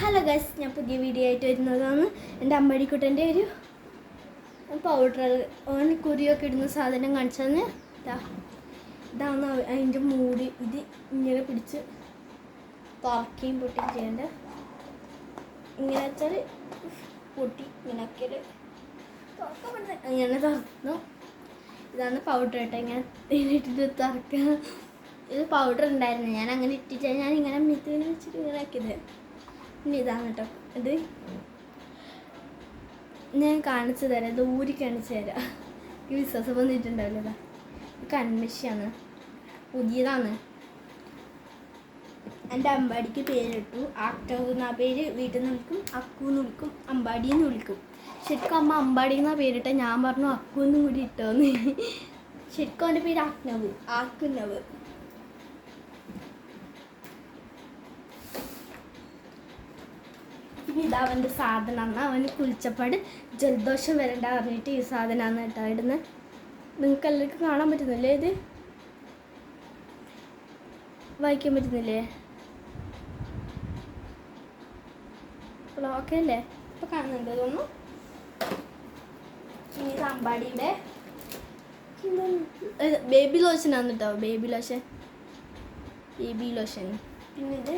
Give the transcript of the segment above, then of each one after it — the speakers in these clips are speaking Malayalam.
ഹലോ ഗസ് ഞാൻ പുതിയ വീഡിയോ ആയിട്ട് വരുന്നതാണ്. എന്റെ അമ്മടിക്കുട്ടന്റെ ഒരു പൗഡർ ഓൺ കുരിയൊക്കെ ഇടുന്ന സാധനം കാണിച്ചതെന്ന് ഇതാ ഇതാണ് അതിന്റെ മൂടി. ഇത് ഇങ്ങനെ പിടിച്ച് തുറക്കുകയും പൊട്ടിയും ചെയ്യേണ്ട. ഇങ്ങനെ വെച്ചാൽ പൊട്ടി ഇങ്ങനെ ആക്കിയാൽ തുറക്കാൻ അങ്ങനെ തറക്കുന്നു ഇതാണ് പൗഡർ കേട്ടോ ഇങ്ങനെ ഇട്ടിട്ട് തറക്കുക. ഇത് പൗഡർ ഉണ്ടായിരുന്നു. ഞാൻ അങ്ങനെ ഇട്ടിട്ട് ഞാൻ ഇങ്ങനെ മിത്തിന് വെച്ചിട്ട് ഇങ്ങനെ ആക്കിയത്. ഇനി ഇതാണ് കേട്ടോ. ഇത് ഞാൻ കാണിച്ചു തരാം. ഇത് ഊരി കാണിച്ചു തരാം. ഈ വിശ്വാസം വന്നിട്ടുണ്ടാവില്ല ഇതാ. ഇത് പുതിയതാണ്. എന്റെ അമ്പാടിക്ക് പേരിട്ടു. ആക്ടവ് എന്ന പേര്. വീട്ടിൽ നിന്ന് വിളിക്കും. അക്കു എന്ന് വിളിക്കും. അമ്പാടി എന്ന് വിളിക്കും. ശരിക്കും അമ്മ അമ്പാടി എന്നാ പേരിട്ട. ഞാൻ പറഞ്ഞു അക്കു എന്നും കൂടി ഇട്ടോന്ന്. ശരിക്കും അവന്റെ പേര് ആക്നവ്. ആക്കുന്നവ് പിന്നെ ഇതാ അവന്റെ സാധനമാണ്. അവന് കുളിച്ചപ്പാട് ജലദോഷം വരണ്ട പറഞ്ഞിട്ട് ഈ സാധനമാണ് കേട്ടോ ഇടുന്നത് നിങ്ങൾക്ക് എല്ലാവർക്കും കാണാൻ പറ്റുന്നില്ലേ ഇത്? വായിക്കാൻ പറ്റുന്നില്ലേ? ഓക്കെ അല്ലേ? ഇപ്പൊ കാണുന്നുണ്ട് തോന്നുന്നു ഇനി ഇത് അമ്പാടിയുടെ ബേബി ലോഷനാണ് കേട്ടോ ബേബി ലോഷൻ. Baby lotion. പിന്നെ ഇത്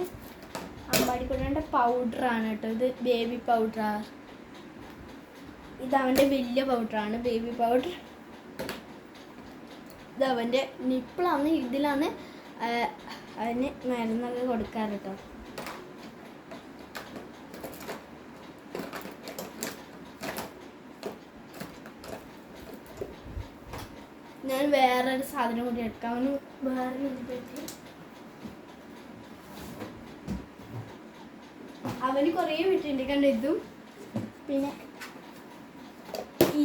അമ്പാടി കൊണ്ടേണ്ട പൗഡറാണ് കേട്ടോ. ഇത് ബേബി പൗഡർ ഇത് അവന്റെ വലിയ പൗഡറാണ് ബേബി പൗഡർ ഇത് അവന്റെ നിപ്പിളാണ് ഇതിലാണ് അതിന് മരുന്നൊക്കെ കൊടുക്കാറ് കേട്ടോ. ഞാൻ വേറൊരു സാധനം കൂടി എടുക്കാം. അവന് വേറെ ഒരു പറ്റി അവന് കുറേ വിട്ടിട്ടുണ്ട്. കണ്ട ഇതും? പിന്നെ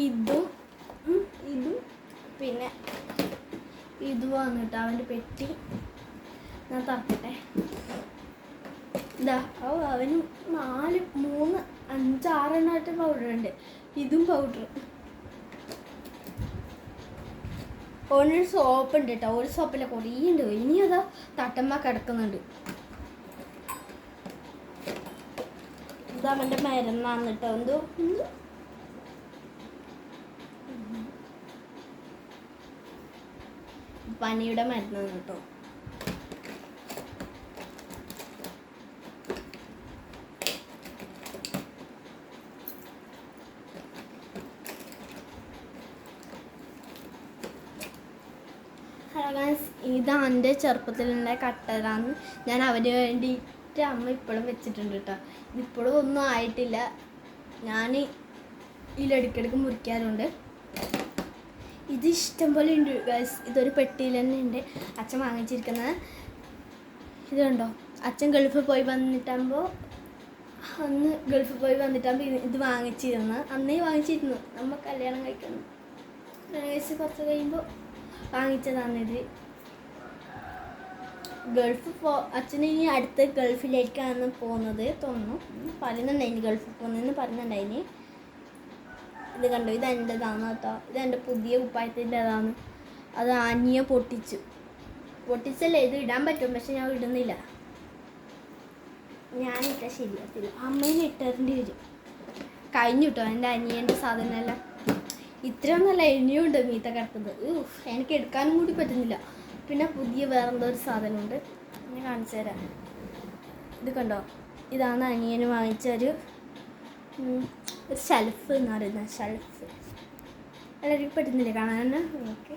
ഇതും ഇതും പിന്നെ ഇതുമാണ് കേട്ടോ അവന്റെ പെട്ടി. ഞാൻ തറക്കട്ടെ. ഇതാ ഓ അവന് നാല് മൂന്ന് അഞ്ചാറെണ്ണമായിട്ട് പൗഡർ ഉണ്ട്. ഇതും പൗഡർ ഓനൊരു സോപ്പ് ഉണ്ട് കേട്ടോ. ഒരു സോപ്പില്ല കുറേ ഉണ്ട്. ഇനി അതാ തട്ടമ്മ കിടക്കുന്നുണ്ട്. ഇത് അവന്റെ മരുന്നാണ് കേട്ടോ എന്തോ? പനിയുടെ മരുന്നാണ് കേട്ടോ ഇത് എന്റെ ചെറുപ്പത്തിലുള്ള കട്ടറാണ് ഞാൻ അവന് വേണ്ടിയിട്ട് അമ്മ ഇപ്പോഴും വെച്ചിട്ടുണ്ട് കേട്ടോ ഇപ്പോഴും ഒന്നും ആയിട്ടില്ല. ഞാൻ ഇതിലിടയ്ക്കിടയ്ക്ക് മുറിക്കാറുണ്ട്. ഇത് ഇഷ്ടം പോലെ ഉണ്ട് ഗൈസ് ഇതൊരു പെട്ടിയിൽ തന്നെ ഉണ്ട്. അച്ഛൻ വാങ്ങിച്ചിരിക്കുന്നത് ഇത് കണ്ടോ? അച്ഛൻ ഗൾഫിൽ പോയി വന്നിട്ടാകുമ്പോൾ അന്ന് ഗൾഫിൽ പോയി വന്നിട്ടാകുമ്പോൾ ഇത് വാങ്ങിച്ചിരുന്നു. അന്നേ വാങ്ങിച്ചിരുന്നു. നമ്മൾ കല്യാണം കഴിക്കുന്നു ഗൈസ് കുറച്ച് കഴിയുമ്പോൾ വാങ്ങിച്ചതാണ് ഇത്. ഗൾഫ് പോ അച്ഛന് ഇനി അടുത്ത ഗൾഫിലേക്കാണ് പോകുന്നത് തോന്നുന്നു. പറയുന്നുണ്ടായിന് ഗൾഫിൽ പോകുന്നതെന്ന് പറയുന്നുണ്ടായിന്. ഇത് കണ്ടു? ഇത് എന്റെതാണ് കേട്ടോ. ഇത് എന്റെ പുതിയ കുപ്പായത്തിന്റെതാണ് അത് അനിയെ പൊട്ടിച്ചു. പൊട്ടിച്ചല്ലേ? ഇത് ഇടാൻ പറ്റും പക്ഷെ ഞാൻ ഇടുന്നില്ല. ഞാനിട്ട ശരിയാത്തില്ല അമ്മേനെ ഇട്ടേണ്ടി വരും. കഴിഞ്ഞു കേട്ടോ എന്റെ അനിയന്റെ സാധനമല്ല. ഇത്രയൊന്നല്ല ഇനിയും മീത്ത കിടക്കുന്നത്. എനിക്ക് എടുക്കാനും കൂടി പറ്റുന്നില്ല. പിന്നെ പുതിയ വേറെന്തോ ഒരു സാധനമുണ്ട്. ഞാൻ കാണിച്ചു തരാം. ഇത് കണ്ടോ? ഇതാണ് അനിയന് വാങ്ങിച്ച ഒരു ഒരു ഷെൽഫ് എന്ന് പറയുന്നത് ഷെൽഫ് എല്ലാവർക്കും പറ്റുന്നില്ല കാണാൻ? ഓക്കെ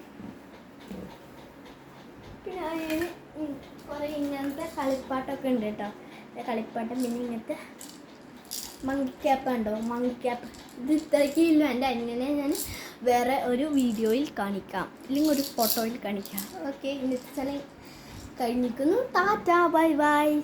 പിന്നെ ഉം കുറേ ഇങ്ങനത്തെ കളിപ്പാട്ടൊക്കെ ഉണ്ട് കേട്ടോ. കളിപ്പാട്ടം പിന്നെ ഇങ്ങനത്തെ മങ്കി ക്യാപ്പ് ഉണ്ടോ മങ്കിക്യാപ്പ് ഇത് ഇത്രയ്ക്കില്ല എന്റെ അനിയനെ ഞാൻ വേറെ ഒരു വീഡിയോയിൽ കാണിക്കാം. അല്ലെങ്കിൽ ഒരു ഫോട്ടോയിൽ കാണിക്കാം. ഓക്കെ ഇന്നത്തെ കഴിഞ്ഞിരിക്കുന്നു. Tata bye bye.